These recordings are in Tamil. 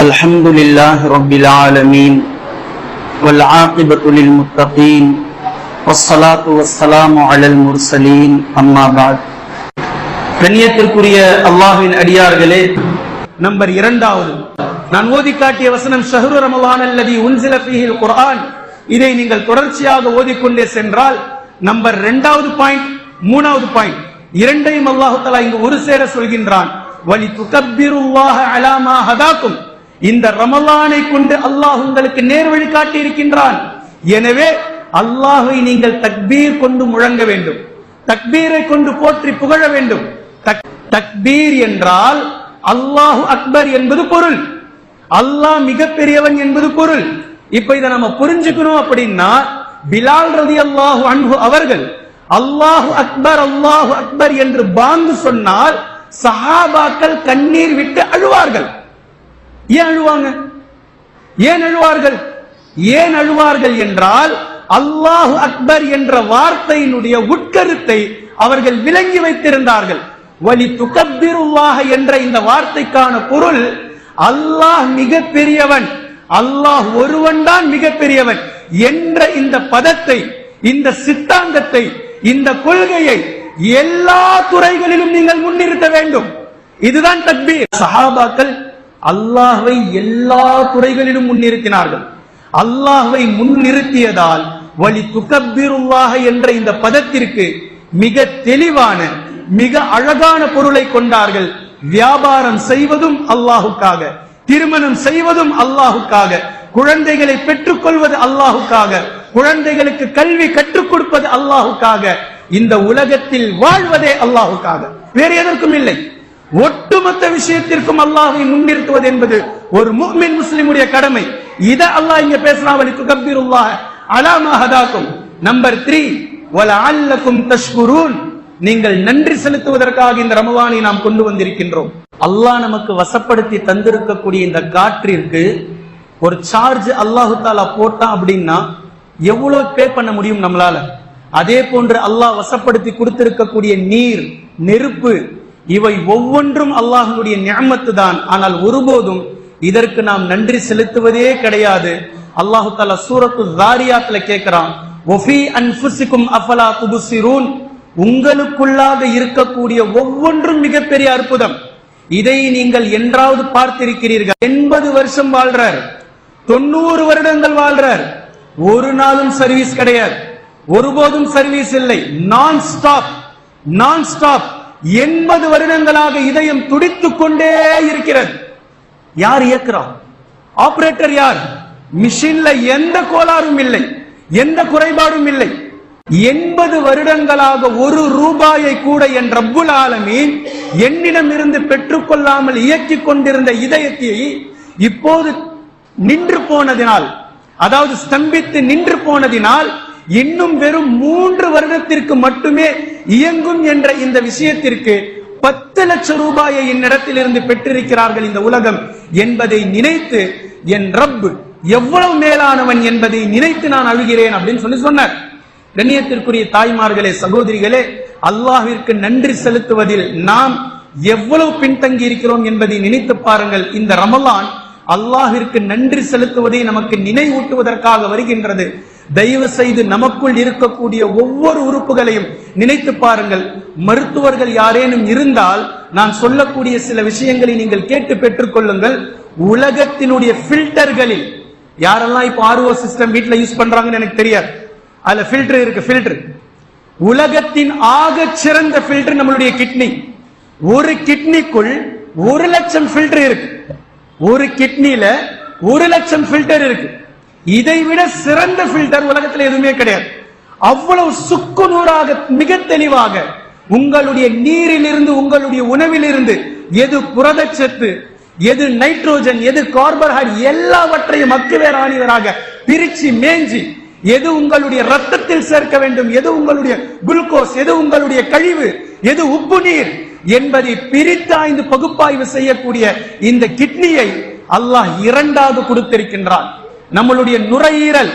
الحمد لله رب العالمين والعاقبة للمتقين والصلاة والسلام على المرسلين أما بعد கண்ணியத்திற்குரிய அல்லாஹ்வின் அடியார்களே நம்பர் இரண்டாவது நான் ஓதி காட்டிய வசனம் ஷஹ்ரு ரமலான் அல்லதி உன்சில ஃபீஹில் குர்ஆன் இதை நீங்கள் தொடர்ச்சியாக ஓதிக்கொண்டே சென்றால் நம்பர் இரண்டாவது பாயிண்ட் மூணாவது பாயிண்ட் இரண்டையும் அல்லாஹு தஆலா இங்கு ஒரு சேர சொல்கின்றான் வலி துகப்பிருல்லாஹ அலா மா ஹதாக்கும் இந்த ரமலானை கொண்டு அல்லாஹ் உங்களுக்கு நேர்வழி காட்டி இருக்கின்றான் எனவே அல்லாஹை நீங்கள் தக்பீர் கொண்டு முழங்க வேண்டும். தக்பீரை கொண்டு போற்றி புகழ வேண்டும். தக்- தக்பீர் என்றால் அல்லாஹு அக்பர் என்பது பொருள். அல்லாஹ் மிகப்பெரியவன் என்பது பொருள். இப்ப இதை நம்ம புரிஞ்சுக்கணும் அப்படின்னா பிலால் ரதி அல்லாஹு அன்பு அவர்கள் அல்லாஹு அக்பர் அல்லாஹு அக்பர் என்று பாங்கு சொன்னால் சஹாபாக்கள் கண்ணீர் விட்டு அழுவார்கள். ஏன் அழுவாங்க? ஏன் அழுவார்கள்? ஏன் அழுவார்கள் என்றால் அல்லாஹு அக்பர் என்ற வார்த்தையினுடைய உட்கருத்தை அவர்கள் விளங்கி வைத்திருந்தார்கள். வலி துகப்பிருவாக என்ற இந்த வார்த்தைக்கான பொருள் அல்லாஹ் மிக பெரியவன் அல்லாஹ் ஒருவன் தான் மிக பெரியவன் என்ற இந்த பதத்தை இந்த சித்தாந்தத்தை இந்த கொள்கையை எல்லா துறைகளிலும் நீங்கள் முன்னிறுத்த வேண்டும். இதுதான் தக்பீர். சஹாபாக்கள் அல்லாஹ்வை எல்லா துறைகளிலும் முன்னிறுத்தினார்கள். அல்லாஹ்வை முன்னிறுத்தியதால் வழி துகப்பிருல்லாஹ என்ற இந்த பதத்திற்கு மிக தெளிவான மிக அழகான பொருளை கொண்டார்கள். வியாபாரம் செய்வதும் அல்லாஹுக்காக திருமணம் செய்வதும் அல்லாஹுக்காக குழந்தைகளை பெற்றுக்கொள்வது அல்லாஹுக்காக குழந்தைகளுக்கு கல்வி கற்றுக் கொடுப்பது அல்லாஹுக்காக இந்த உலகத்தில் வாழ்வதே அல்லாஹுக்காக. வேறு எதற்கும் இல்லை. ஒட்டுமொத்த விஷயத்திற்கும் அல்லாஹை முன்னிறுத்துவது என்பது ஒரு முஃமின் முஸ்லிமுடைய கடமை. இத அல்லாஹ் இங்க பேசுறான் வலி துகப்பிருல்லாஹ அலாமா ஹதாக்கும் நம்பர் த்ரீ வலஅல்லக்கும் தஷ்குரூன். நீங்கள் நன்றி செலுத்துவதற்காக இந்த ரமவானை நாம் கொண்டு வந்திருக்கின்றோம். அல்லாஹ் நமக்கு வசப்படுத்தி தந்திருக்கக்கூடிய இந்த காற்றிற்கு ஒரு சார்ஜ் அல்லாஹு தாலா போட்டான் அப்படின்னா எவ்வளவு பே பண்ண முடியும் நம்மளால? அதே போன்று அல்லாஹ் வசப்படுத்தி கொடுத்திருக்கக்கூடிய நீர் நெருப்பு இவை ஒவ்வொன்றும் அல்லாஹனுடைய ஞாபத்து தான் ஆனால் ஒருபோதும் இதற்கு நாம் நன்றி செலுத்துவதே கிடையாது. அல்லாஹு தாலா சூரத்து தாரியாத்துல கேட்கிறான் ஒஃபி அன்ஃபுசிக்கும் அஃபலா உங்களுக்குள்ளாக இருக்கக்கூடிய ஒவ்வொன்றும் மிகப்பெரிய அற்புதம். இதை நீங்கள் என்றாவது பார்த்திருக்கிறீர்கள். எண்பது வருஷம் வாழ்றார். தொண்ணூறு வருடங்கள் வாழ்றார். ஒரு நாளும் சர்வீஸ் கிடையாது. ஒருபோதும் சர்வீஸ் இல்லை. நான் ஸ்டாப் நான் ஸ்டாப் எண்பது வருடங்களாக இதயம் துடித்துக் கொண்டே இருக்கிறது. யார் இயக்குறான் ஆபரேட்டர் யார்? மிஷின்ல எந்த கோளாறும் இல்லை. எந்த குறைபாடும் இல்லை. எண்பது வருடங்களாக ஒரு ரூபாயை கூட என் ரப்புல் ஆலமீன் என்னிடம் இருந்து பெற்றுக்கொள்ளாமல் இயக்கிக் கொண்டிருந்த இதயத்தை இப்போது நின்று போனதினால் அதாவது ஸ்தம்பித்து நின்று போனதினால் இன்னும் வெறும் மூன்று வருடத்திற்கு மட்டுமே இயங்கும் என்ற இந்த விஷயத்திற்கு பத்து லட்சம் ரூபாயை என்னிடத்தில் இருந்து பெற்றிருக்கிறார்கள் இந்த உலகம் என்பதை நினைத்து என் ரப் எவ்வளவு மேலானவன் என்பதை நினைத்து நான் அழுகிறேன் அப்படின்னு சொல்லி சொன்னார். கண்ணியத்திற்குரிய தாய்மார்களே சகோதரிகளே அல்லாஹிற்கு நன்றி செலுத்துவதில் நாம் எவ்வளவு பின்தங்கி இருக்கிறோம் என்பதை நினைத்து பாருங்கள். இந்த ரமலான் அல்லாஹிற்கு நன்றி செலுத்துவதை நமக்கு நினைவூட்டுவதற்காக வருகின்றது. தயவு செய்து நமக்குள் இருக்கக்கூடிய ஒவ்வொரு உறுப்புகளையும் நினைத்து பாருங்கள். மருத்துவர்கள் யாரேனும் இருந்தால் நான் சொல்லக்கூடிய சில விஷயங்களை நீங்கள் கேட்டு பெற்றுக்கொள்ளுங்கள் உலகத்தினுடைய ஃபில்டர்களில் யாரெல்லாம் இப்போ ஆர்ஓ சிஸ்டம் வீட்டில் யூஸ் பண்றாங்கன்னு எனக்கு தெரியாது. அதுல ஃபில்டர் இருக்கு ஃபில்டர் உலகத்தின் ஆக சிறந்த ஃபில்டர் நம்மளுடைய கிட்னி ஒரு கிட்னிக்குள் ஒரு லட்சம் ஃபில்டர் இருக்கு. ஒரு கிட்னில ஒரு லட்சம் ஃபில்டர் இருக்கு. இதை விட சிறந்த ஃபில்டர் உலகத்தில் எதுவுமே கிடையாது. அவ்வளவு சுக்கு நூறாக மிக தெளிவாக உங்களுடைய நீரிலிருந்து உங்களுடைய உணவிலிருந்து எது புரதச்சத்து எது நைட்ரோஜன் எது கார்போஹைட்ரேட் எல்லாவற்றையும் மக்குவேர் ஆணிவராக பிரிச்சு மேஞ்சி எது உங்களுடைய ரத்தத்தில் சேர்க்க வேண்டும் எது உங்களுடைய குளுக்கோஸ் எது உங்களுடைய கழிவு எது உப்பு நீர் என்பதை பிரித்தாய்ந்து பகுப்பாய்வு செய்யக்கூடிய இந்த கிட்னியை அல்லாஹ் இரண்டாவது கொடுத்திருக்கின்றான். நம்மளுடைய நுரையீரல்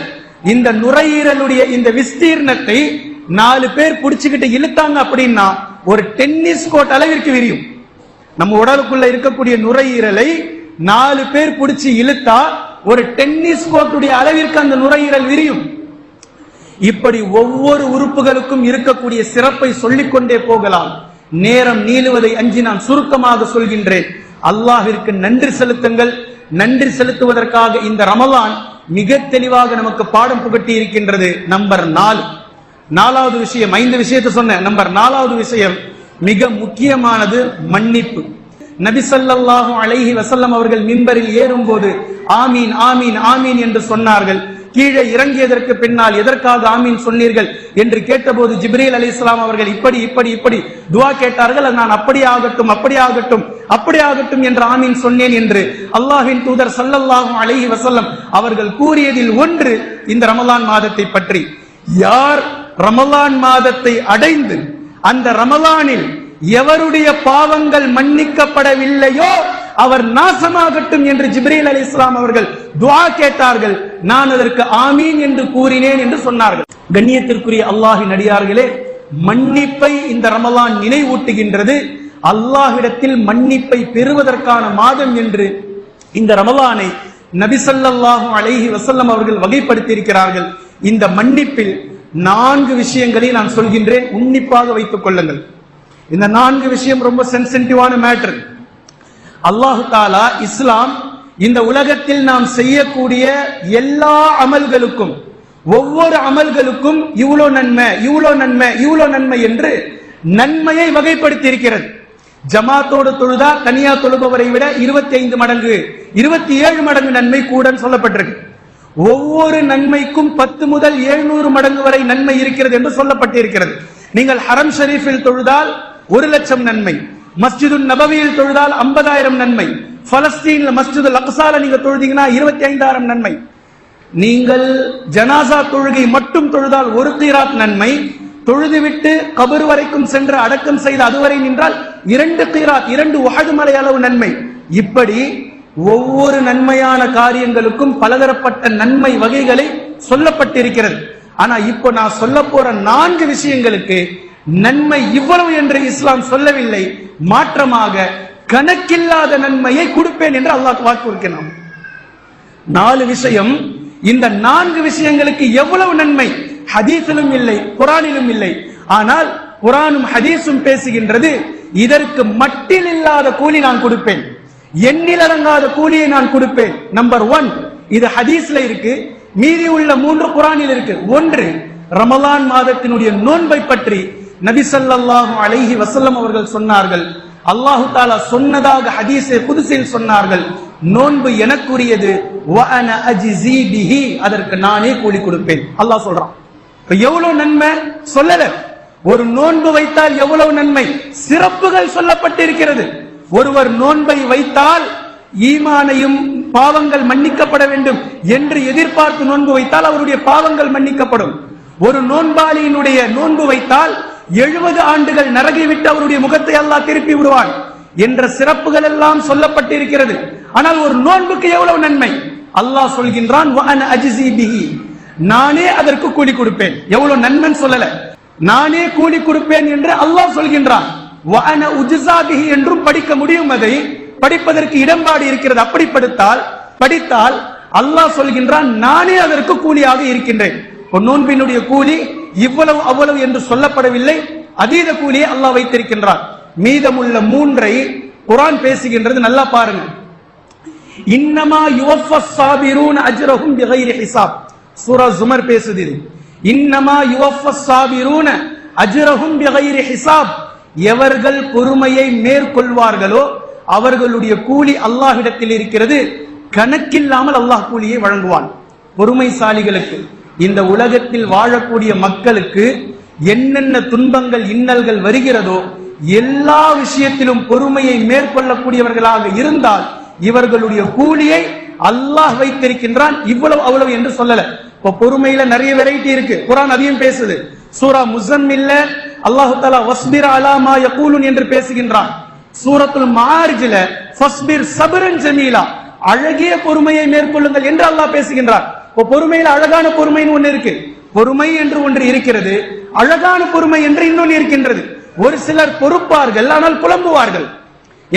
இந்த நுரையீரலுடைய இந்த விஸ்தீர்ணத்தை நாலு பேர் பிடிச்சுக்கிட்டு இழுத்தாங்க அப்படின்னா ஒரு டென்னிஸ் கோட் அளவிற்கு விரியும். நம்ம உடலுக்குள்ள இருக்கக்கூடிய நுரையீரலை நாலு பேர் பிடிச்சி இழுத்தா ஒரு டென்னிஸ் கோட்டுடைய அளவிற்கு அந்த நுரையீரல் விரியும். இப்படி ஒவ்வொரு உறுப்புகளுக்கும் இருக்கக்கூடிய சிறப்பை சொல்லிக்கொண்டே போகலாம். நேரம் நீளுவதை அஞ்சி நான் சுருக்கமாக சொல்கின்றேன். அல்லாஹிற்கு நன்றி செலுத்துங்கள். நன்றி செலுத்துவதற்காக இந்த ரமலான் மிக தெளிவாக நமக்கு பாடம் புகட்டி இருக்கின்றது. நம்பர் நாலு. நாலாவது விஷயம் ஐந்து விஷயத்தை சொன்னேன் நம்பர் நாலாவது விஷயம் மிக முக்கியமானது மன்னிப்பு. நபி ஸல்லல்லாஹு அலைஹி வசல்லம் அவர்கள் மின்பரில் ஏறும்போது ஆமீன் ஆமீன் ஆமீன் என்று சொன்னார்கள். கீழே இறங்கியதற்கு பின்னால் எதற்காக ஆமீன் சொன்னீர்கள் என்று கேட்டபோது ஜிப்ரீல் இஸ்லாம் அவர்கள் இப்படி இப்படி இப்படி துவா கேட்டார்கள் நான் அப்படி ஆகட்டும் அப்படி ஆகட்டும் அப்படி ஆகட்டும் என்று ஆமீன் சொன்னேன் என்று அல்லாஹின் தூதர் சல்லல்லாஹும் அழகி வசல்லம் அவர்கள் கூறியதில் ஒன்று இந்த ரமலான் மாதத்தை பற்றி. யார் ரமலான் மாதத்தை அடைந்து அந்த ரமலானில் எவருடைய பாவங்கள் மன்னிக்கப்படவில்லையோ அவர் நாசமாகட்டும் என்று ஜிப்ரீல் அலி இஸ்லாம் அவர்கள் துவா கேட்டார்கள். நான் அதற்கு ஆமீன் என்று கூறினேன் என்று சொன்னார்கள். கண்ணியத்திற்குரிய அல்லாஹி நடிகார்களே மன்னிப்பை இந்த ரமலான் நினைவூட்டுகின்றது. அல்லாஹிடத்தில் மன்னிப்பை பெறுவதற்கான மாதம் என்று இந்த ரமலானை நபிசல்லாஹும் அலைஹி வசல்லம் அவர்கள் வகைப்படுத்தி இருக்கிறார்கள் இந்த மன்னிப்பில் நான்கு விஷயங்களை நான் சொல்கின்றேன். உன்னிப்பாக வைத்துக் கொள்ளுங்கள். இந்த நான்கு விஷயம் ரொம்ப சென்சிட்டிவான மேட்டர் அல்லாஹு தாலா இஸ்லாம் இந்த உலகத்தில் நாம் செய்யக்கூடிய எல்லா அமல்களுக்கும் ஒவ்வொரு அமல்களுக்கும் இவ்வளோ நன்மை இவ்வளோ நன்மை இவ்வளோ நன்மை என்று நன்மையை வகைப்படுத்தி இருக்கிறது ஜமாத்தோடு தொழுதா தனியா தொழுபவரை விட இருபத்தி ஐந்து மடங்கு இருபத்தி ஏழு மடங்கு நன்மை கூட சொல்லப்பட்டிருக்கு. ஒவ்வொரு நன்மைக்கும் பத்து முதல் எழுநூறு மடங்கு வரை நன்மை இருக்கிறது என்று சொல்லப்பட்டிருக்கிறது. நீங்கள் ஹரம் ஷரீஃபில் தொழுதால் ஒரு லட்சம் நன்மை மஸ்ஜிது நபவியில் தொழுதால் ஐம்பதாயிரம் நன்மை பலஸ்தீன்ல மஸ்ஜிது அக்சால நீங்க தொழுதீங்கன்னா இருபத்தி ஐந்தாயிரம் நன்மை. நீங்கள் ஜனாசா தொழுகை மட்டும் தொழுதால் ஒரு கீராத் நன்மை. தொழுதுவிட்டு கபர் வரைக்கும் சென்று அடக்கம் செய்து அதுவரை நின்றால் இரண்டு கீராத் இரண்டு உகது மலை அளவு நன்மை. இப்படி ஒவ்வொரு நன்மையான காரியங்களுக்கும் பலதரப்பட்ட நன்மை வகைகளை சொல்லப்பட்டிருக்கிறது. ஆனா இப்போ நான் சொல்ல போற நான்கு விஷயங்களுக்கு நன்மை இவ்வளவு என்று இஸ்லாம் சொல்லவில்லை. மாற்றமாக கணக்கில்லாத நன்மையை கொடுப்பேன் என்று அல்லாஹ் வாக்கு நாலு விஷயம் இந்த நான்கு விஷயங்களுக்கு எவ்வளவு நன்மை? ஹதீஸிலும் இல்லை குரானிலும் இல்லை. ஆனால் குரானும் ஹதீஸும் பேசுகின்றது இதற்கு மட்டில் இல்லாத கூலி நான் கொடுப்பேன். எண்ணிலடங்காத கூலியை நான் கொடுப்பேன். நம்பர் ஒன் இது ஹதீஸ்ல இருக்கு மீதி உள்ள மூன்று குரானில் இருக்கு. ஒன்று ரமலான் மாதத்தினுடைய நோன்பை பற்றி நபி ஸல்லல்லாஹு அலைஹி வசல்லம் அவர்கள் சொன்னார்கள் அல்லாஹு தாலா சொன்னதாக ஹதீஸை புதுசில் சொன்னார்கள். நோன்பு எனக்குரியது. வ அதற்கு நானே கூலி கொடுப்பேன். அல்லாஹ் சொல்றான். எவ்வளவு நன்மை? சொல்லல. ஒரு நோன்பு வைத்தால் எவ்வளவு நன்மை? சிறப்புகள் சொல்லப்பட்டிருக்கிறது. ஒருவர் நோன்பை வைத்தால் ஈமானையும் பாவங்கள் மன்னிக்கப்பட வேண்டும் என்று எதிர்பார்த்து நோன்பு வைத்தால் அவருடைய பாவங்கள் மன்னிக்கப்படும். ஒரு நோன்பாளியினுடைய நோன்பு வைத்தால் எழுபது ஆண்டுகள் நரகை விட்டு அவருடைய முகத்தை அல்லாஹ் திருப்பி விடுவான் என்ற சிறப்புகள் எல்லாம் சொல்லப்பட்டிருக்கிறது. ஆனால் ஒரு நோன்புக்கு எவ்வளவு நன்மை? அல்லாஹ் சொல்கின்றான் நானே அதற்கு கூலி கொடுப்பேன். எவ்வளவு நன்மைன்னு சொல்லல. நானே கூலி கொடுப்பேன் என்று அல்லாஹ் சொல்கின்றான். என்றும் படிக்க முடியும் அதை. படிப்பதற்கு இடம்பாடு இருக்கிறது. அப்படி படித்தால் படித்தால் அல்லாஹ் சொல்கின்றான் நானே அதற்கு கூலியாக இருக்கின்றேன். ஒரு நோன்பினுடைய கூலி இவ்வளவு அவ்வளவு என்று சொல்லப்படவில்லை. அதீத கூலியை அல்லாஹ் வைத்திருக்கின்றார் மீதமுள்ள மூன்றை குரான் பேசுகின்றது நல்லா பாருங்க. இன்னமா யுவஃபஸ் சாபிரூன் அஜ்ரஹும் பிகைரி ஹிசாப் சூரா ஜுமர் பேசுது இது. இன்னமா யுவஃபஸ் சாபிரூன் அஜ்ரஹும் பிகைரி ஹிசாப் எவர்கள் பொறுமையை மேற்கொள்வார்களோ அவர்களுடைய கூலி அல்லாஹ்விடத்தில் இருக்கிறது. கணக்கில்லாமல் அல்லாஹ் கூலியை வழங்குவான். பொறுமைசாலிகளுக்கு. இந்த உலகத்தில் வாழக்கூடிய மக்களுக்கு என்னென்ன துன்பங்கள் இன்னல்கள் வருகிறதோ எல்லா விஷயத்திலும் பொறுமையை மேற்கொள்ளக்கூடியவர்களாக இருந்தால் இவர்களுடைய கூலியை அல்லாஹ் வைத்திருக்கின்றான் இவ்வளவு அவ்வளவு என்று சொல்லல. இப்ப பொறுமையில நிறைய வெரைட்டி இருக்கு. குரான் அதையும் பேசுது. சூரா முசம்மில்ல அல்லாஹு தாலா வஸ்பிர் அலாமா யகூலுன் என்று பேசுகின்றான். சூரத்துல் மார்ஜில ஃபஸ்பிர் சபரன் ஜமீலா அழகிய பொறுமையை மேற்கொள்ளுங்கள் என்று அல்லாஹ் பேசுகின்றார் இப்போ பொறுமையில அழகான பொறுமைன்னு ஒன்று இருக்கு. பொறுமை என்று ஒன்று இருக்கிறது அழகான பொறுமை என்று இன்னொன்று இருக்கின்றது. ஒரு சிலர் பொறுப்பார்கள் ஆனால் புலம்புவார்கள்.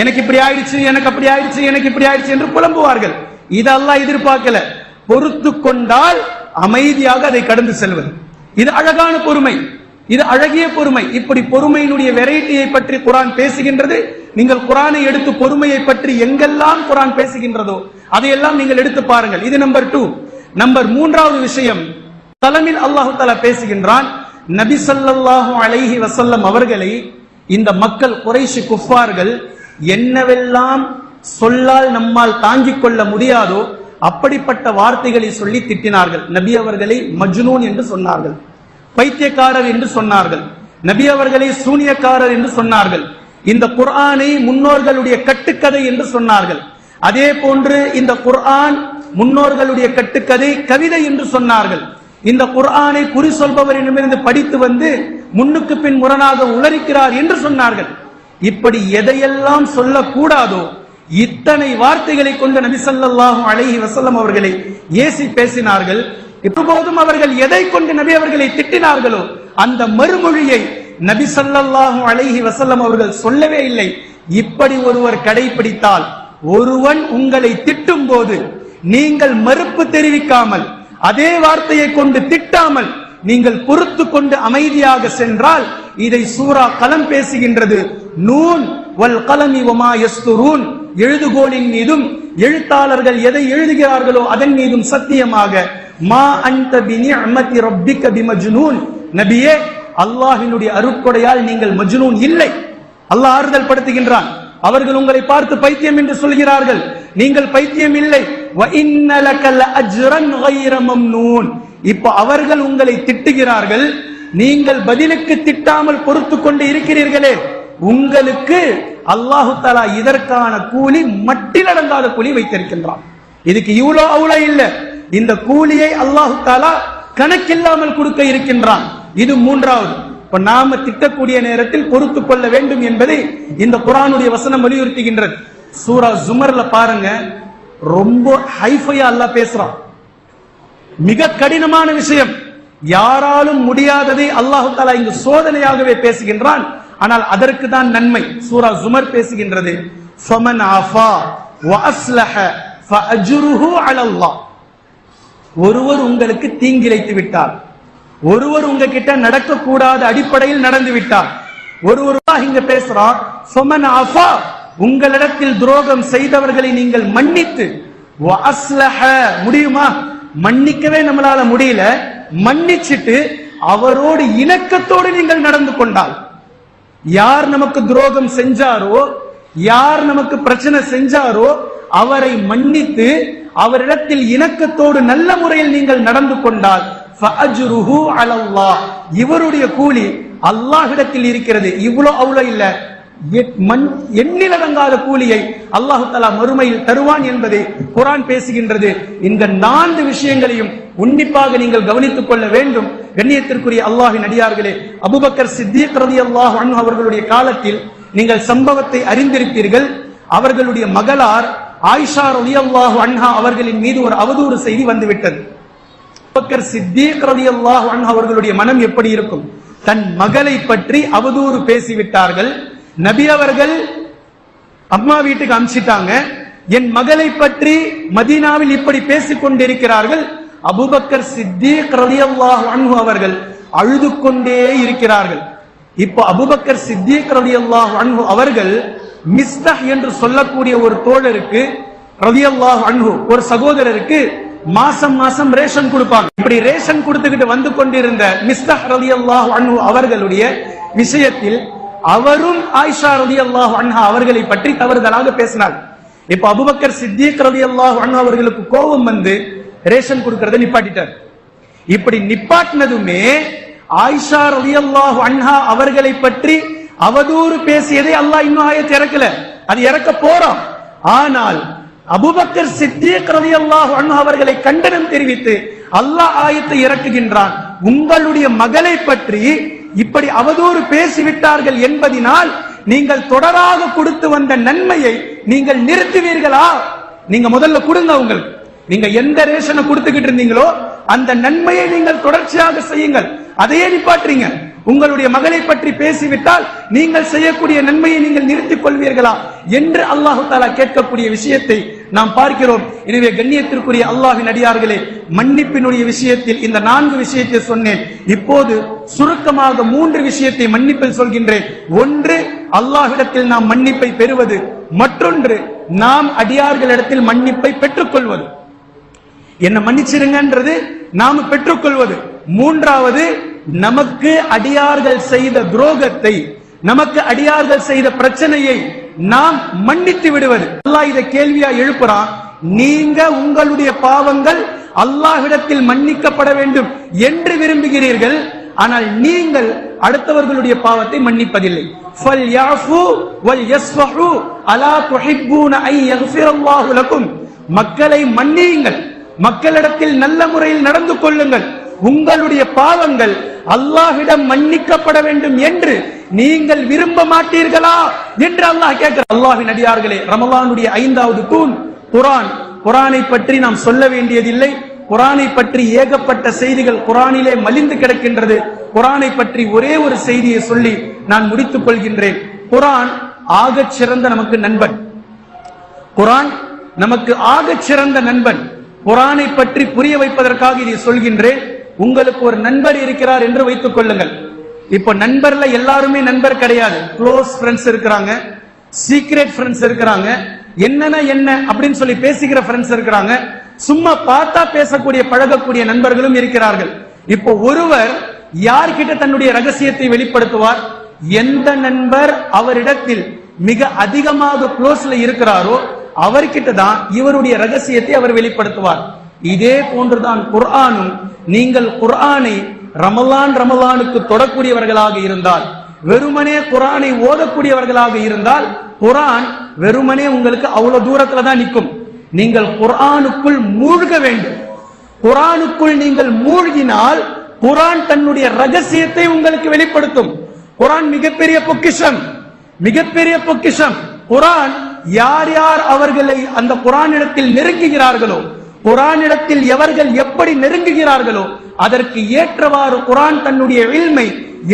எனக்கு இப்படி ஆயிடுச்சு எனக்கு அப்படி ஆயிடுச்சு எனக்கு இப்படி ஆயிடுச்சு என்று புலம்புவார்கள். இதெல்லாம் எதிர்பார்க்கல. பொறுத்து கொண்டால் அமைதியாக அதை கடந்து செல்வது. இது அழகான பொறுமை. இது அழகிய பொறுமை. இப்படி பொறுமையினுடைய வெரைட்டியை பற்றி குரான் பேசுகின்றது. நீங்கள் குரானை எடுத்து பொறுமையை பற்றி எங்கெல்லாம் குரான் பேசுகின்றதோ அதையெல்லாம் நீங்கள் எடுத்து பாருங்கள். இது நம்பர் டூ நம்பர் மூன்றாவது விஷயம் தலைமில் அல்லாஹு தலா பேசுகின்றான் நபி சல்லாஹூ அலைஹி வசல்லம் அவர்களை இந்த மக்கள் குறைஷி குஃபார்கள் என்னவெல்லாம் சொல்லால் நம்மால் தாங்கிக் கொள்ள முடியாதோ அப்படிப்பட்ட வார்த்தைகளை சொல்லி திட்டினார்கள். நபி அவர்களை மஜ்னூன் என்று சொன்னார்கள். பைத்தியக்காரர் என்று சொன்னார்கள். நபி அவர்களை சூனியக்காரர் என்று சொன்னார்கள். இந்த குர்ஆனை முன்னோர்களுடைய கட்டுக்கதை என்று சொன்னார்கள். அதே போன்று இந்த குர்ஆன் முன்னோர்களுடைய கட்டுக்கதை கவிதை என்று சொன்னார்கள். இந்த குர்ஆனை குறி சொல்பவரிடமிருந்து படித்து வந்து முன்னுக்கு பின் முரணாக உளறிக்கிறார் என்று சொன்னார்கள். இப்படி எதையெல்லாம் சொல்லக்கூடாதோ இத்தனை வார்த்தைகளை கொண்டு நபிசல்லாஹும் அழகி வசல்லம் அவர்களை ஏசி பேசினார்கள். இப்போதும் அவர்கள் எதை கொண்டு நபி அவர்களை திட்டினார்களோ அந்த மறுமொழியை நபி சல்லாஹும் அழகி வசல்லம் அவர்கள் சொல்லவே இல்லை. இப்படி ஒருவர் கடைபிடித்தால் ஒருவன் உங்களை திட்டும் போது நீங்கள் மறுப்பு தெரிவிக்காமல் அதே வார்த்தையை கொண்டு திட்டாமல் நீங்கள் பொறுத்து கொண்டு அமைதியாக சென்றால் இதை சூரா கலம் பேசுகின்றது. நூன் வல் கலமி வமா எழுதுகோலின் மீதும் எழுத்தாளர்கள் எதை எழுதுகிறார்களோ அதன் மீதும் சத்தியமாக மா அன்த பினிஅமதி கபி பிமஜ்னூன். நபியே அல்லாஹினுடைய அருட்கொடையால் நீங்கள் மஜ்னூன் இல்லை. அல்லாஹ் ஆறுதல் படுத்துகின்றான். அவர்கள் உங்களை பார்த்து பைத்தியம் என்று சொல்கிறார்கள். நீங்கள் பைத்தியம் இல்லை வ இப்போ அவர்கள் உங்களை திட்டுகிறார்கள். நீங்கள் பதிலுக்கு திட்டாமல் பொறுத்து கொண்டு இருக்கிறீர்களே. உங்களுக்கு அல்லாஹு தாலா இதற்கான கூலி மட்டிலடங்காத கூலி வைத்திருக்கின்றான். இதுக்கு இவ்வளோ அவ்வளோ இல்ல. இந்த கூலியை அல்லாஹு தாலா கணக்கில்லாமல் கொடுக்க இருக்கின்றான். இது மூன்றாவது. இப்ப நாம திட்டக்கூடிய நேரத்தில் பொறுத்து கொள்ள வேண்டும் என்பதை இந்த குரானுடைய வசனம் வலியுறுத்துகின்றது. சூரா ஜுமர்ல பாருங்க ரொம்ப ஹைஃபையா அல்லாஹ் பேசுறான். மிக கடினமான விஷயம் யாராலும் முடியாததை அல்லாஹு தாலா இங்கு சோதனையாகவே பேசுகின்றான். ஆனால் அதற்கு தான் நன்மை சூரா ஜுமர் பேசுகின்றது. ஃபமன் ஆஃபா வ ஃபஅஜ்ருஹு அலல்லாஹ். ஒருவர் உங்களுக்கு தீங்கிழைத்து விட்டார். ஒருவர் உங்ககிட்ட நடக்கக்கூடாத அடிப்படையில் நடந்து விட்டார். ஒருவர் இங்க பேசுறான் ஃபமன் ஆஃபா உங்களிடத்தில் துரோகம் செய்தவர்களை நீங்கள் மன்னித்து முடியுமா? மன்னிக்கவே நம்மளால முடியல. மன்னிச்சிட்டு அவரோடு இணக்கத்தோடு நீங்கள் நடந்து கொண்டால் யார் நமக்கு துரோகம் செஞ்சாரோ யார் நமக்கு பிரச்சனை செஞ்சாரோ அவரை மன்னித்து அவரிடத்தில் இணக்கத்தோடு நல்ல முறையில் நீங்கள் நடந்து கொண்டால் இவருடைய கூலி அல்லாஹிடத்தில் இருக்கிறது. இவ்வளோ அவ்வளோ இல்லை. எண்ணிலடங்காத கூலியை அல்லாஹு தலா மறுமையில் தருவான் என்பதை குரான் பேசுகின்றது. இந்த நான்கு விஷயங்களையும் உன்னிப்பாக நீங்கள் கவனித்துக் கொள்ள வேண்டும். கண்ணியத்திற்குரிய அல்லாஹ்வின் அடியார்களே அபுபக்கர் சித்திக் ரதி அல்லாஹ் அவர்களுடைய காலத்தில் நீங்கள் சம்பவத்தை அறிந்திருப்பீர்கள். அவர்களுடைய மகளார் ஆயிஷா ரதி அல்லாஹு அன்ஹா அவர்களின் மீது ஒரு அவதூறு செய்தி வந்துவிட்டது. அபுபக்கர் சித்திக் ரலியல்லாஹு அன்ஹு அவர்களுடைய மனம் எப்படி இருக்கும்? தன் மகளை பற்றி அவதூறு பேசிவிட்டார்கள். நபி அவர்கள் அம்மா வீட்டுக்கு அனுப்பிச்சிட்டாங்க என் மகளை பற்றி மதீனாவில் இப்படி பேசிக் கொண்டிருக்கிறார்கள். அபூபக்கர் சித்திக் ரலியல்லாஹு அன்ஹு அவர்கள் அழுது கொண்டே இருக்கிறார்கள். இப்போ அபூபக்கர் சித்திக் ரலியல்லாஹு அன்ஹு அவர்கள் மிஸ்தஹ் என்று சொல்லக்கூடிய ஒரு தோழருக்கு ரலியல்லாஹு அன்ஹு ஒரு சகோதரருக்கு மாசம் மாசம் ரேஷன் கொடுப்பாங்க. இப்படி ரேஷன் கொடுத்துக்கிட்டு வந்து கொண்டிருந்த மிஸ்தஹ் ரலியல்லாஹு அன்ஹு அவர்களுடைய விஷயத்தில் அவரும் ஆயிஷா ரதி அல்லாஹ் அன்ஹா அவர்களை பற்றி தவறுதலாக பேசினார். இப்ப அபுபக்கர் சித்திக் அல்லாஹ் அண்ணா அவர்களுக்கு கோபம் வந்து ரேஷன் கொடுக்கறத நிப்பாட்டிட்டார். இப்படி நிப்பாட்டினதுமே ஆயிஷா ரதி அல்லாஹ் அன்ஹா அவர்களை பற்றி அவதூறு பேசியதை அல்லாஹ் இன்னும் ஆயத்தை இறக்கல. அது இறக்க போறோம். ஆனால் அபுபக்கர் சித்திக் அல்லாஹ் அன்ஹு அவர்களை கண்டனம் தெரிவித்து அல்லாஹ் ஆயத்தை இறக்குகின்றான். உங்களுடைய மகளை பற்றி இப்படி அவதூறு பேசிவிட்டார்கள் என்பதினால் நீங்கள் தொடராக கொடுத்து வந்த நன்மையை நீங்கள் நிறுத்துவீர்களா? நீங்க முதல்ல கொடுங்க உங்களுக்கு நீங்க எந்த ரேஷனை கொடுத்துக்கிட்டு இருந்தீங்களோ அந்த நன்மையை நீங்கள் தொடர்ச்சியாக செய்யுங்கள். அதையே நிப்பாட்டுறீங்க. உங்களுடைய மகளை பற்றி பேசிவிட்டால் நீங்கள் செய்யக்கூடிய நன்மையை நீங்கள் நிறுத்திக் கொள்வீர்களா என்று அல்லாஹு தாலா கேட்கக்கூடிய விஷயத்தை நாம் பார்க்கிறோம். எனவே கண்ணியத்திற்குரிய அல்லாஹின் அடியார்களே மன்னிப்பினுடைய விஷயத்தில் இந்த நான்கு விஷயத்தை சொன்னேன். இப்போது சுருக்கமாக மூன்று விஷயத்தை மன்னிப்பில் சொல்கின்றேன். ஒன்று அல்லாஹிடத்தில் நாம் மன்னிப்பை பெறுவது. மற்றொன்று நாம் அடியார்களிடத்தில் மன்னிப்பை பெற்றுக்கொள்வது. என்ன மன்னிச்சிருங்கன்றது நாம் பெற்றுக்கொள்வது. மூன்றாவது நமக்கு அடியார்கள் செய்த துரோகத்தை நமக்கு அடியார்கள் செய்த பிரச்சனையை நாம் மன்னித்து விடுவது. அல்லாஹ் இதை கேள்வியா எழுப்புறான். நீங்க உங்களுடைய பாவங்கள் அல்லாஹ்விடத்தில் மன்னிக்கப்பட வேண்டும் என்று விரும்புகிறீர்கள். ஆனால் நீங்கள் அடுத்தவர்களுடைய பாவத்தை மன்னிப்பதில்லை. மக்களை மன்னியுங்கள். மக்களிடத்தில் நல்ல முறையில் நடந்து கொள்ளுங்கள். உங்களுடைய பாவங்கள் அல்லாஹிடம் மன்னிக்கப்பட வேண்டும் என்று நீங்கள் விரும்ப மாட்டீர்களா என்று அல்லாஹ் கேட்கிற அல்லாஹின் அடியார்களே ரமலானுடைய ஐந்தாவது தூண் குரான். குரானை பற்றி நாம் சொல்ல வேண்டியதில்லை. குரானை பற்றி ஏகப்பட்ட செய்திகள் குரானிலே மலிந்து கிடக்கின்றது. குரானை பற்றி ஒரே ஒரு செய்தியை சொல்லி நான் முடித்துக் கொள்கின்றேன். குரான் ஆகச் சிறந்த நமக்கு நண்பன். குரான் நமக்கு ஆகச் சிறந்த நண்பன். குரானை பற்றி புரிய வைப்பதற்காக இதை சொல்கின்றேன். உங்களுக்கு ஒரு நண்பர் இருக்கிறார் என்று வைத்துக் கொள்ளுங்கள். இப்போ நண்பர்ல எல்லாருமே நண்பர் கிடையாது. க்ளோஸ் ஃப்ரெண்ட்ஸ் இருக்கிறாங்க. சீக்ரெட் ஃப்ரெண்ட்ஸ் இருக்கிறாங்க. என்னன்னா என்ன அப்படின்னு சொல்லி பேசிக்கிற ஃப்ரெண்ட்ஸ் இருக்கிறாங்க. சும்மா பார்த்தா பேசக்கூடிய பழகக்கூடிய நண்பர்களும் இருக்கிறார்கள். இப்போ ஒருவர் யார்கிட்ட தன்னுடைய ரகசியத்தை வெளிப்படுத்துவார்? எந்த நண்பர் அவரிடத்தில் மிக அதிகமாக க்ளோஸ்ல இருக்கிறாரோ அவர்கிட்ட தான் இவருடைய ரகசியத்தை அவர் வெளிப்படுத்துவார். இதே போன்றுதான் குர்ஆனும் நீங்கள் குர்ஆனை ரமலான் ரமலானுக்கு தொடக்கூடியவர்களாக இருந்தால் வெறுமனே குரானை ஓதக்கூடியவர்களாக இருந்தால் குரான் வெறுமனே உங்களுக்கு அவ்வளவு தூரத்துல தான் நிற்கும். நீங்கள் குரானுக்குள் மூழ்க வேண்டும். குரானுக்குள் நீங்கள் மூழ்கினால் குரான் தன்னுடைய ரகசியத்தை உங்களுக்கு வெளிப்படுத்தும். குரான் மிகப்பெரிய பொக்கிஷம் மிகப்பெரிய பொக்கிஷம். குரான் யார் யார் அவர்களை அந்த குரானிடத்தில் நெருங்குகிறார்களோ குரானிடத்தில் எவர்கள் எப்படி நெருங்குகிறார்களோ அதற்கு ஏற்றவாறு குரான் தன்னுடைய இல்மை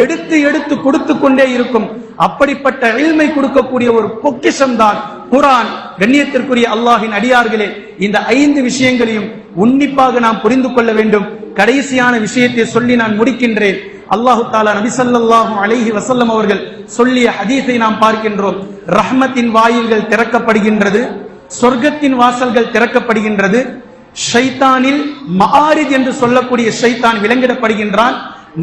எடுத்து எடுத்து கொடுத்து கொண்டே இருக்கும். அப்படிப்பட்ட இல்மை கொடுக்கக்கூடிய ஒரு பொக்கிஷம் தான் குரான். கண்ணியத்திற்குரிய அல்லாஹின் அடியார்களே இந்த ஐந்து விஷயங்களையும் உன்னிப்பாக நாம் புரிந்து கொள்ள வேண்டும். கடைசியான விஷயத்தை சொல்லி நான் முடிக்கின்றேன். அல்லாஹு தாலா நபிசல்லாஹும் ஸல்லல்லாஹு அலைஹி அவர்கள் சொல்லிய ஹதீஸை நாம் பார்க்கின்றோம். ரஹ்மத்தின் வாயில்கள் திறக்கப்படுகின்றது சொர்க்கத்தின் வாசல்கள் திறக்கப்படுகின்றது ஷைத்தானில் மஹாரித் என்று சொல்லக்கூடிய ஷைத்தான் விலங்கிடப்படுகின்றான்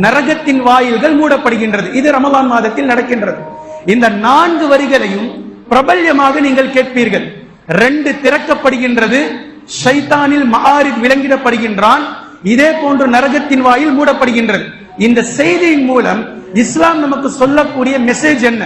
நரகத்தின் வாயில்கள் மூடப்படுகின்றது. இது ரமலான் மாதத்தில் நடக்கின்றது. இந்த நான்கு வரிகளையும் பிரபல்யமாக நீங்கள் கேட்பீர்கள். ரெண்டு திறக்கப்படுகின்றது. ஷைத்தானில் மஹாரித் விலங்கிடப்படுகின்றான் இதே போன்று நரகத்தின் வாயில் மூடப்படுகின்றது. இந்த செய்தியின் மூலம் இஸ்லாம் நமக்கு சொல்லக்கூடிய மெசேஜ் என்ன?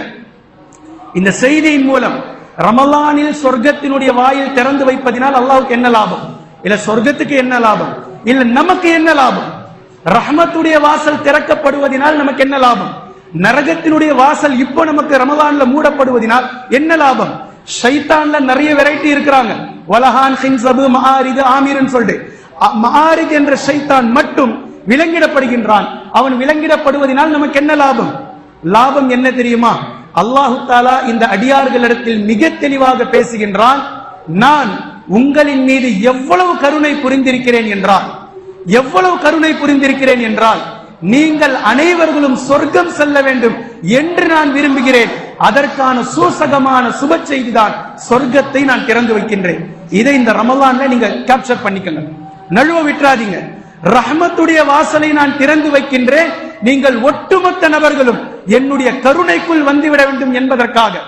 இந்த செய்தியின் மூலம் ரமலானில் சொர்க்கத்தினுடைய வாயில் திறந்து வைப்பதினால் அல்லாவுக்கு என்ன லாபம்? இல்ல சொர்க்கத்துக்கு என்ன லாபம்? இல்ல நமக்கு என்ன லாபம்? ரஹமத்துடைய வாசல் திறக்கப்படுவதனால் நமக்கு என்ன லாபம்? நரகத்தினுடைய வாசல் இப்போ நமக்கு ரமதான்ல மூடப்படுவதினால் என்ன லாபம்? ஷைத்தான்ல நிறைய வெரைட்டி இருக்கிறாங்க. வலஹான் ஹின்சபு மஹாரிது ஆமீர்னு சொல்லிட்டு. அ- என்ற ஷைத்தான் மட்டும் விலங்கிடப்படுகின்றான் அவன் விலங்கிடப்படுவதனால் நமக்கு என்ன லாபம்? லாபம் என்ன தெரியுமா? அல்லாஹு தாலா இந்த அடியார்களிடத்தில் மிக தெளிவாக பேசுகின்றான். நான் உங்களின் மீது எவ்வளவு கருணை புரிந்திருக்கிறேன் என்றால் எவ்வளவு கருணை புரிந்திருக்கிறேன் என்றால் நீங்கள் அனைவர்களும் சொர்க்கம் செல்ல வேண்டும் என்று நான் விரும்புகிறேன். அதற்கான சூசகமான சுப செய்திதான் சொர்க்கத்தை நான் திறந்து வைக்கின்றேன். இதை இந்த ரமலான்ல நீங்க கேப்சர் பண்ணிக்கங்க. நழுவ விட்டுறாதீங்க. ரஹமத்துடைய வாசலை நான் திறந்து வைக்கின்றேன். நீங்கள் ஒட்டுமொத்த நபர்களும் என்னுடைய கருணைக்குள் வந்துவிட வேண்டும் என்பதற்காக.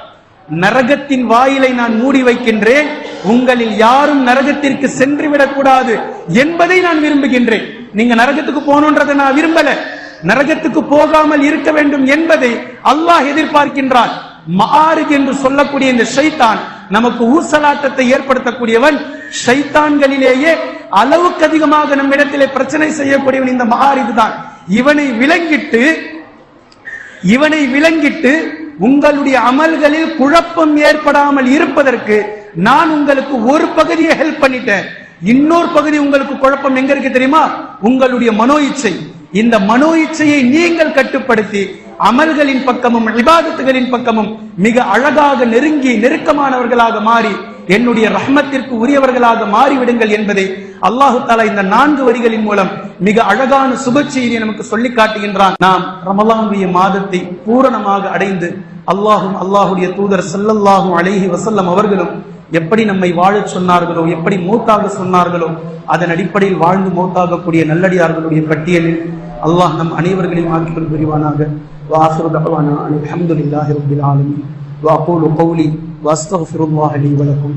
நரகத்தின் வாயிலை நான் மூடி வைக்கின்றேன். உங்களில் யாரும் நரகத்திற்கு சென்று விடக்கூடாது என்பதை நான் விரும்புகின்றேன். நீங்க நரகத்துக்கு போகணுன்றதை நான் விரும்பல. நரகத்துக்கு போகாமல் இருக்க வேண்டும் என்பதை அல்லாஹ் எதிர்பார்க்கின்றான். மாறு என்று சொல்லக்கூடிய இந்த ஷைத்தான் நமக்கு ஊசலாட்டத்தை ஏற்படுத்தக்கூடியவன். ஷைத்தான்களிலேயே அளவுக்கு அதிகமாக நம்மிடத்திலே பிரச்சனை செய்யக்கூடியவன் இந்த மகாரிது தான். இவனை விளங்கிட்டு இவனை விளங்கிட்டு உங்களுடைய அமல்களில் குழப்பம் ஏற்படாமல் இருப்பதற்கு நான் உங்களுக்கு ஒரு பகுதியை ஹெல்ப் பண்ணிட்டேன். இன்னொரு பகுதி உங்களுக்கு குழப்பம் எங்க இருக்கு தெரியுமா? உங்களுடைய மனோ இச்சை. இந்த மனோ இச்சையை நீங்கள் கட்டுப்படுத்தி அமல்களின் பக்கமும் விவாதத்துகளின் பக்கமும் மிக அழகாக நெருங்கி நெருக்கமானவர்களாக மாறி என்னுடைய ரஹ்மத்திற்கு உரியவர்களாக மாறிவிடுங்கள் என்பதை அல்லாஹு தாலா இந்த நான்கு வரிகளின் மூலம் மிக அழகான சுப செய்தியை நமக்கு சொல்லி காட்டுகின்றான். நாம் ரமலானுடைய மாதத்தை பூரணமாக அடைந்து அல்லாஹும் அல்லாஹுடைய தூதர் ஸல்லல்லாஹு அழகி வசல்லம் அவர்களும் எப்படி நம்மை வாழச் சொன்னார்களோ எப்படி மூத்தாக சொன்னார்களோ அதன் அடிப்படையில் வாழ்ந்து மூத்தாகக்கூடிய நல்லடியார்களுடைய பட்டியலில் அல்லாஹ் நம் அனைவர்களையும் ஆக்கிகள் புரிவானாக வாஹிரு தஅவானா அல்ஹம்துலில்லாஹி ரப்பில் ஆலமீன் وأقول قولي وأستغفر الله لي ولكم